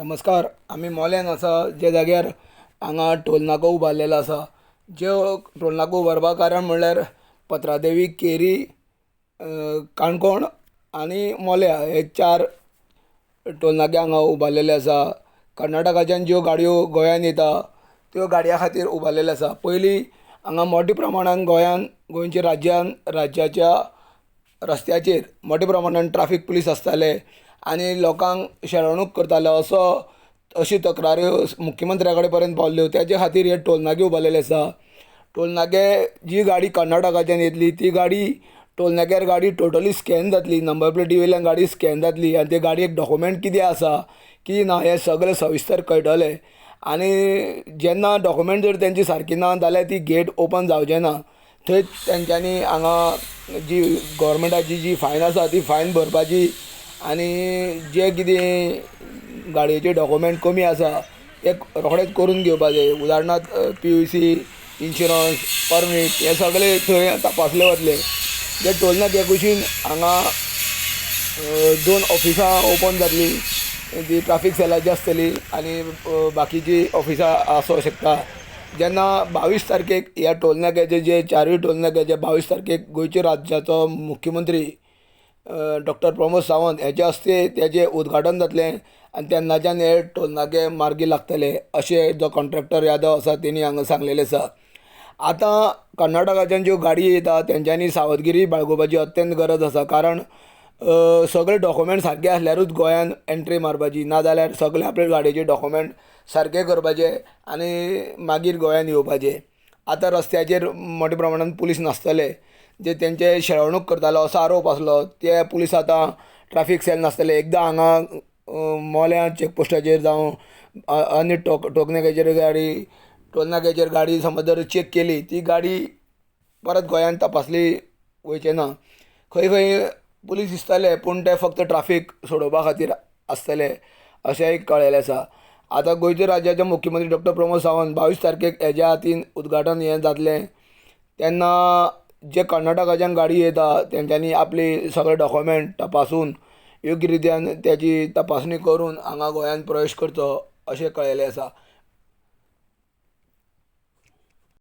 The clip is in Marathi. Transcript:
नमस्कार आमी मोल्यान आसा जे जाग्यार हांगा टोलनाको उबारलेलो आसा ज्यो टोलनाको उबारपा कारण म्हणल्यार पत्रादेवी केरी काणकोण आनी मोल्या हे चार टोलनाके हांगा उबारलेले आसा कर्नाटकाच्यान ज्यो गाडयो गोंयांत येता त्यो गाडयां खातीर उबारलेले आसा पयलीं हांगा मोठ्या प्रमाणान गोंयान गोंयच्या राज्यान राज्याच्या रस्त्याचेर मोठ्या प्रमाणान ट्राफीक पुलीस आसताले. आनी लोकांक शेळवणूक करतालो असो अशी तक्राऱ्यो मुख्यमंत्र्या कडेन पर्यंत पावल्यो. तेजे खातीर हे टोलनागे उबारलेले आसा. टोलनागे जी गाडी कर्नाटकाच्यान येतली ती गाडी टोलनाग्यार गाडी टोटली स्कॅन जातली. नंबर प्लेटी वयल्यान गाडी स्कॅन जातली. आनी ते गाडयेक डॉक्युमेंट कितें आसा की ना हें सगळें सविस्तर कळटलें. आनी जेन्ना डॉक्युमेंट जर तेंची सारकी ना जाल्यार ती गेट ओपन जावचें ना थंय तेंच्यांनी हांगा जी गोवोरमेंटाची जी फायन आसा ती फायन भरपाची आनी जे कितें गाडयेचे डॉक्युमेंट कमी आसा ते रोखडेच करून घेवपाचे उदाहरणार्थ P U C insurance permit हे सगळे थंय तपासले वतले. जे टोल नाके कुशीन हांगा दोन ऑफिसां ओपन जातली. जी ट्राफीक सेलाची आसतली आनी बाकीची ऑफिसां आसूं शकता. जेन्ना बावीस तारखेक ह्या टोल नाक्याचे जे चारूय टोल नाक्याचे बावीस तारखेक गोंयच्या राज्याचो मुख्यमंत्री डॉक्टर प्रमोद सावंत हेच्या हस्ते तेजें उद्घाटन जातलें आनी तेन्नाच्यान हे टोलनाके मार्गी लागतले अशें जो कॉन्ट्रॅक्टर यादव आसा तेणी हांगा सांगलेलें आसा आतां कर्नाटकाच्यान ज्यो गाडी येता तेंच्यांनी सावधगिरी बाळगोवपाची अत्यंत गरज आसा कारण सगळे डॉक्युमेंट सारके आसल्यारूच गोंयान एंट्री मारपाची नाजाल्यार सगळे आपले गाडयेचे डॉक्युमेंट सारके करपाचे आनी मागीर गोंयान येवपाचे. आतां रस्त्याचेर मोठ्या प्रमाणान पुलीस नासतले. जे तेंचे शेळवणूक करतालो असो आरोप आसलो ते पुलीस आतां ट्राफीक सेल नासतले. एकदां हांगा मोल्यां चॅकपोस्टाचेर जावं आनी टोक टोकनाक्याचेर गाडी टोलनाकेचेर गाडी समज जर चॅक केली ती गाडी परत गोंयान तपासली वयचे ना. खंय खंय पुलीस दिसताले पूण ते फक्त ट्राफीक सोडोवपा खातीर आसतले अशेंय कळयलें आसा. आतां गोंयच्या राज्याचे मुख्यमंत्री डॉक्टर प्रमोद सावंत बावीस तारखेक हेज्या हातीन उद्घाटन हें जातलें. तेन्ना जे कर्नाटकाच्यान गाडी येता तेंच्यांनी आपली सगळे डॉक्युमेंट तपासून योग्य रित्यान त्याची तपासणी करून हांगा गोंयांत प्रवेश करचो अशें कळयलें आसा.